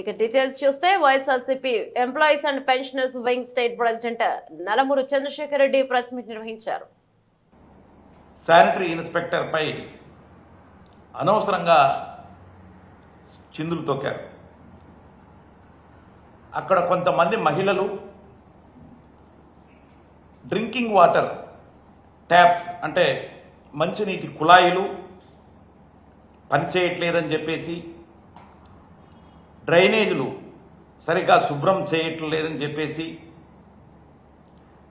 ఇక డీటెయిల్స్ చూస్తే YSRCP employees and pensioners wing state president Nalamuru Chandrasekhar Reddy press meet నిర్వహించారు. Sanitary ఇన్స్పెక్టర్పై అనవసరంగా చిందులు తొక్కారు. అక్కడ కొంతమంది మహిళలు డ్రింకింగ్ వాటర్ ట్యాప్స్ అంటే మంచినీటి కుళాయిలు పనిచేయట్లేదని చెప్పేసి డ్రైనేజీలు సరిగ్గా శుభ్రం చేయట్లేదని చెప్పేసి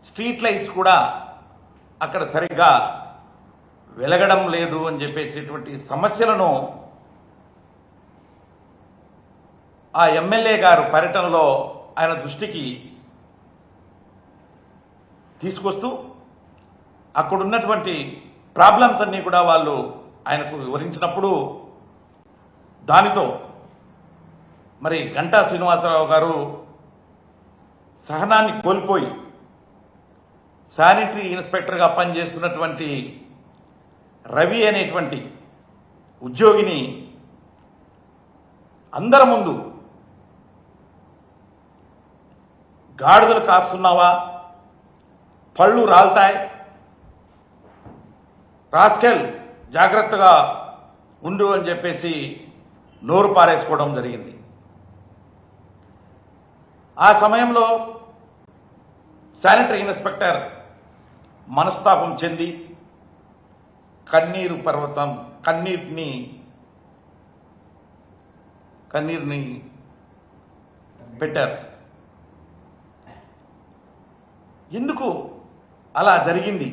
స్ట్రీట్ లైట్స్ కూడా అక్కడ సరిగ్గా వెలగడం లేదు అని చెప్పేసేటువంటి సమస్యలను ఆ ఎమ్మెల్యే గారు పర్యటనలో ఆయన దృష్టికి తీసుకొస్తూ అక్కడున్నటువంటి ప్రాబ్లమ్స్ అన్నీ కూడా వాళ్ళు ఆయనకు వివరించినప్పుడు దానితో మరి గంటా శ్రీనివాసరావు గారు సహనాన్ని కోల్పోయి శానిటరీ ఇన్స్పెక్టర్గా పనిచేస్తున్నటువంటి రవి అనేటువంటి ఉద్యోగిని అందరి ముందు గాడిదలు కాస్తున్నావా? పళ్ళు రాలుతాయి. రాస్కెల్ జాగ్రత్తగా ఉండు అని చెప్పేసి నోరు పారేసుకోవడం జరిగింది. ఆ సమయంలో శానిటరీ ఇన్స్పెక్టర్ మనస్తాపం చెంది కన్నీరు పర్వతం కన్నీటిని కన్నీరుని పెట్టారు. ఎందుకు అలా జరిగింది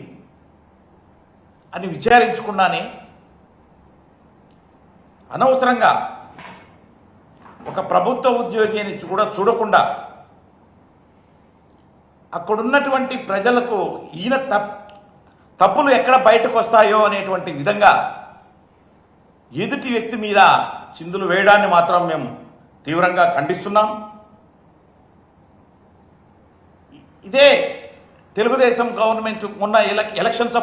అని విచారించకుండానే అనవసరంగా ఒక ప్రభుత్వ ఉద్యోగి అని కూడా చూడకుండా అక్కడున్నటువంటి ప్రజలకు ఈయన తప్ తప్పులు ఎక్కడ బయటకు వస్తాయో అనేటువంటి విధంగా ఎదుటి వ్యక్తి మీద చిందులు వేయడాన్ని మాత్రం మేము తీవ్రంగా ఖండిస్తున్నాం. ఇదే తెలుగుదేశం గవర్నమెంట్ ఉన్న ఎలక్షన్స్